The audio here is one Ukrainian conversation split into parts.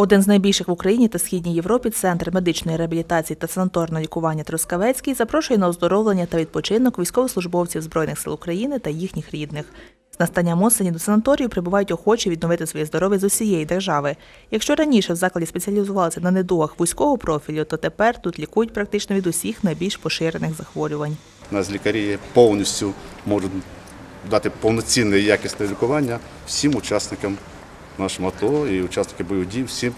Один з найбільших в Україні та Східній Європі центр медичної реабілітації та санаторного лікування Трускавецький запрошує на оздоровлення та відпочинок військовослужбовців Збройних сил України та їхніх рідних. З настанням осені до санаторію прибувають охочі відновити своє здоров'я з усієї держави. Якщо раніше в закладі спеціалізувалися на недугах вузького профілю, то тепер тут лікують практично від усіх найбільш поширених захворювань. У нас лікарі повністю можуть дати повноцінне і якісне лікування всім учасникам нашого АТО і учасникам бойових дій, всім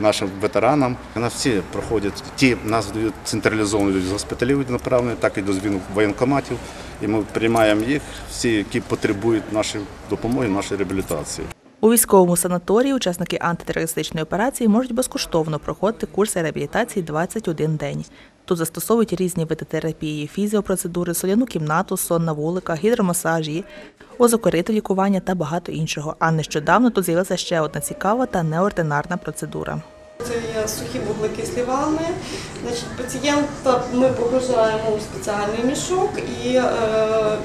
нашим ветеранам. У нас всі проходять ті нас дають централізовані з госпіталів направлені, так і до звіну воєнкоматів. І ми приймаємо їх, всі, які потребують нашої допомоги, нашої реабілітації. У військовому санаторії учасники антитерористичної операції можуть безкоштовно проходити курси реабілітації 21 день. Тут застосовують різні види терапії, фізіопроцедури, соляну кімнату, сон на вуликах, гідромасажі, озокорити лікування та багато іншого. А нещодавно тут з'явилася ще одна цікава та неординарна процедура. Це є сухі вуглекислі ванни. Значить, пацієнта ми погружаємо у спеціальний мішок і е,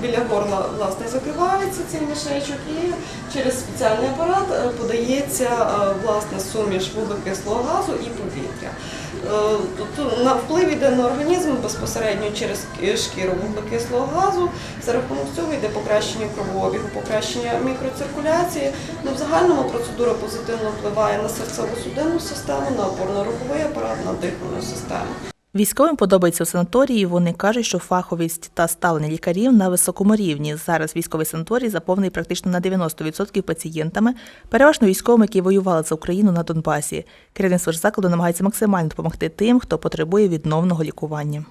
біля горла власне закривається цей мішечок і через спеціальний апарат е, подається е, власне суміш вуглекислого газу і повітря. Е, Тобто вплив йде на організм безпосередньо через шкіру вуглекислого газу. За рахунок цього йде покращення кровообігу, покращення мікроциркуляції. Ну, в загальному процедура позитивно впливає на серцево-судинну систему, на опорно-руховий апарат, на дихальну систему. Військовим подобається санаторії. Вони кажуть, що фаховість та ставлення лікарів на високому рівні. Зараз військовий санаторій заповнений практично на 90% пацієнтами, переважно військовими, які воювали за Україну на Донбасі. Керівництво ж закладу намагається максимально допомогти тим, хто потребує відновного лікування.